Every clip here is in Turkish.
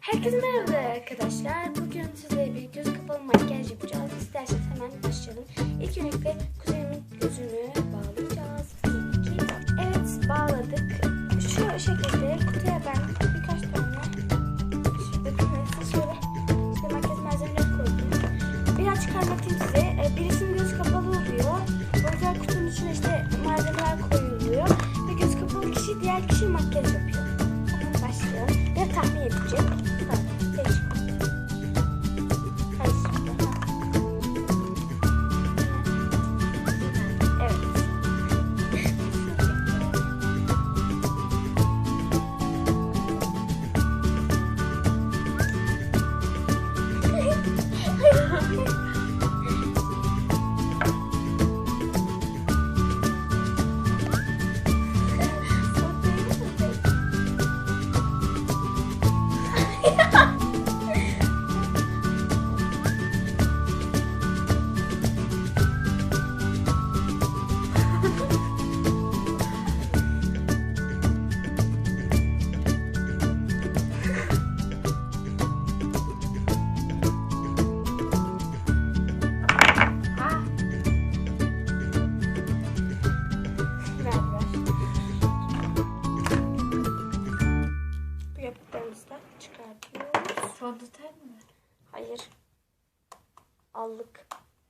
Herkese merhaba arkadaşlar. Bugün size bir göz kapalı makyaj yapacağız. İsterseniz hemen başlayalım. İlk öncelikle kuzenimin gözünü bağlayacağız. Evet bağladık. Şu şekilde kutuya ben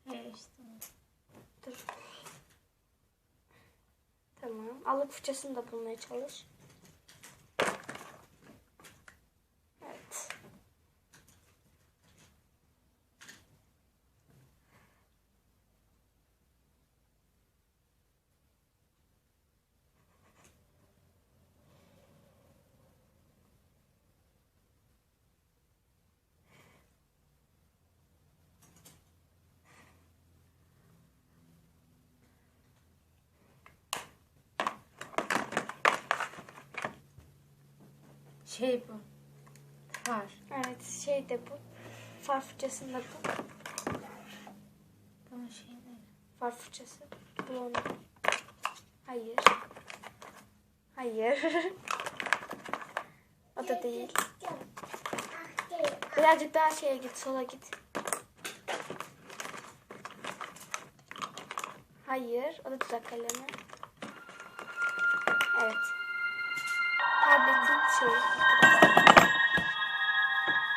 Dur. Tamam. Allık fırçasını da bulmaya çalış. Evet. Şey bu. Far. Evet şey de bu. Far fırçasını da bu. Bunun şey ne? Far fırçası. Bu onu. Hayır. Hayır. o da değil. Birazcık daha şeye git, sola git. Hayır, o da dudak kalemi. Evet. Tabletin şeyi.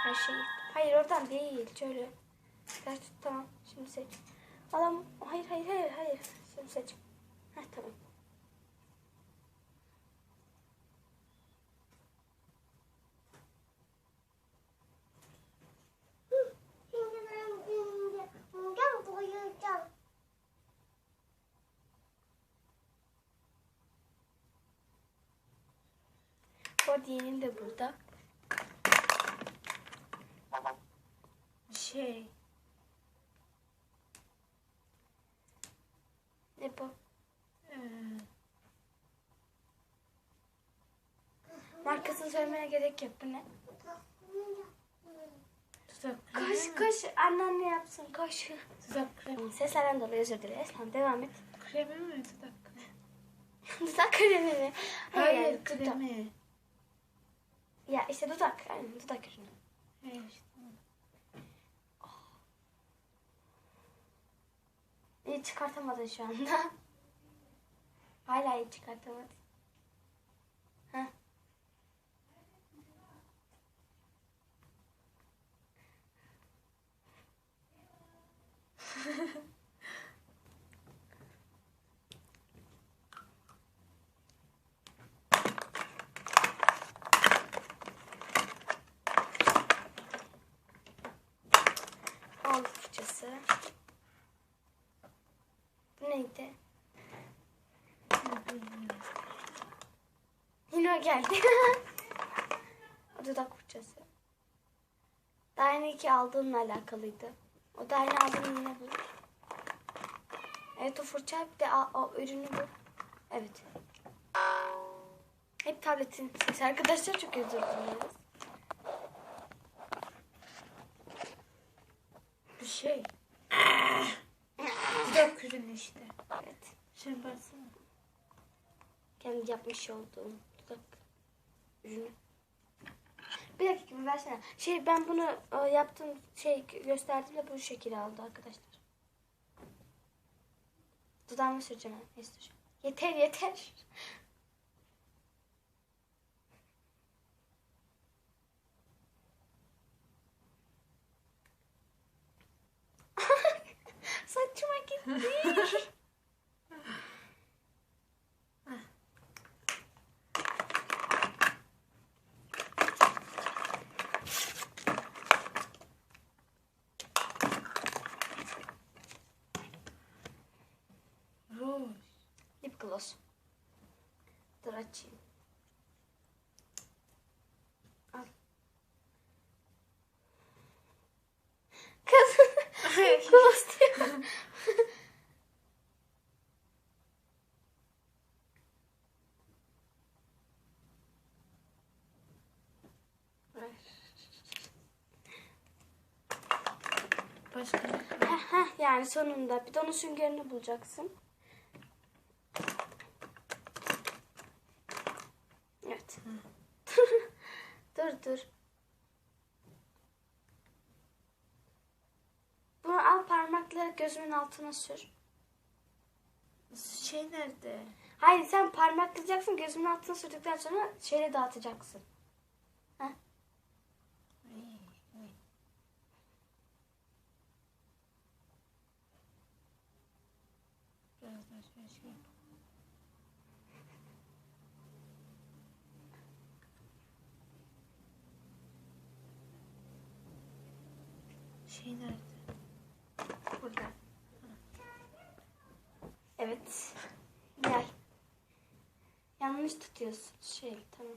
Her şeyi. Hayır oradan değil, şöyle. Ters tut, tamam. Şimdi seç. Alam, hayır, hayır, hayır, hayır. Şimdi seç. Heh, tamam. Şimdi ben şimdi bundan boyayacağım. Body'nin de burada. Şey. Ne bu? Ee, Markasını söylemene gerek yok. Bu ne? tuzak Koş kremi mi? koş anneanne yapsın koş. Tuzak kremi. Seslerden dolayı özür dileriz. Tamam devam et. Kremi mi tuzak kremi? dudak kremi mi? Hayır dudak. kremi. Ya işte dudak. Aynen dudak ürünü. He işte. İyi çıkartamadın şu anda. Hala iyi çıkartamadın. Heh. Al fırçası. Bu neydi? Yine o geldi. o dudak fırçası. İki aldığımla alakalıydı. O daha yeni aldığım yine bu. Evet o fırça bir de a- o ürünü bu. Evet. Hep tabletin sesi arkadaşlar çok özür dileriz. Bu şey. Tuzak ürünü işte. Evet. Sen baksana. Kendi yapmış olduğum ürünü. Bir dakika bir versene. Şey ben bunu e, yaptığım şey gösterdim de bu şekil aldı arkadaşlar. Dudağımı süreceğim. Neyse dur. Yeter yeter. Saçıma gitti. Açayım. Al. Kız. Diyor. Başka? Heh, heh, yani sonunda. Bir de onun süngerini bulacaksın. Evet. Dur. Bunu al parmakla gözümün altına sür. Şey nerede? Hayır sen parmaklayacaksın gözümün altına sürdükten sonra şeyle dağıtacaksın. Heh. Biraz daha şey. Şey nerede? Burada. Evet. Gel. Yanlış tutuyorsun. Şey tamam.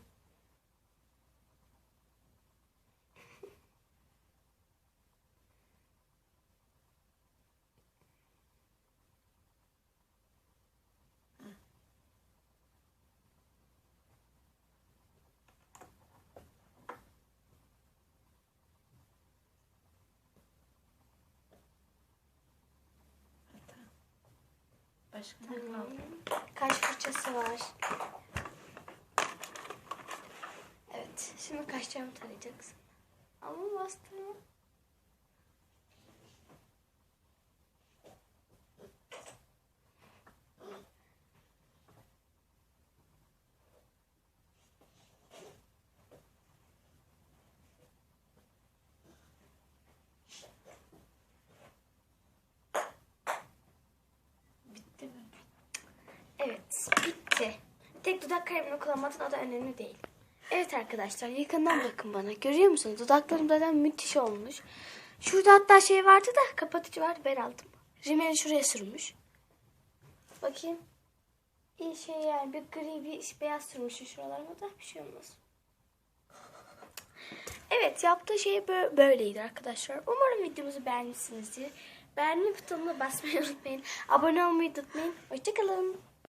Ne Tamam. Kaş fırçası var. Evet. Şimdi kaşlarımı tarayacaksın. Ama bastırma. Bitti mi? Evet, bitti. Tek dudak kalemini kullanmadın o da önemli değil. Evet arkadaşlar yakından bakın bana. Görüyor musunuz? Dudaklarım zaten müthiş olmuş. Şurada hatta şey vardı da kapatıcı vardı ben aldım. Rimeli şuraya sürmüş. Bakayım. İyi şey yani bir gri bir beyaz sürmüş şuralarıma da bir şey olmaz. Evet yaptığı şey bö- böyleydi arkadaşlar. Umarım videomuzu beğenmişsinizdir. Beğenme butonuna basmayı unutmayın. Abone olmayı unutmayın. Hoşçakalın.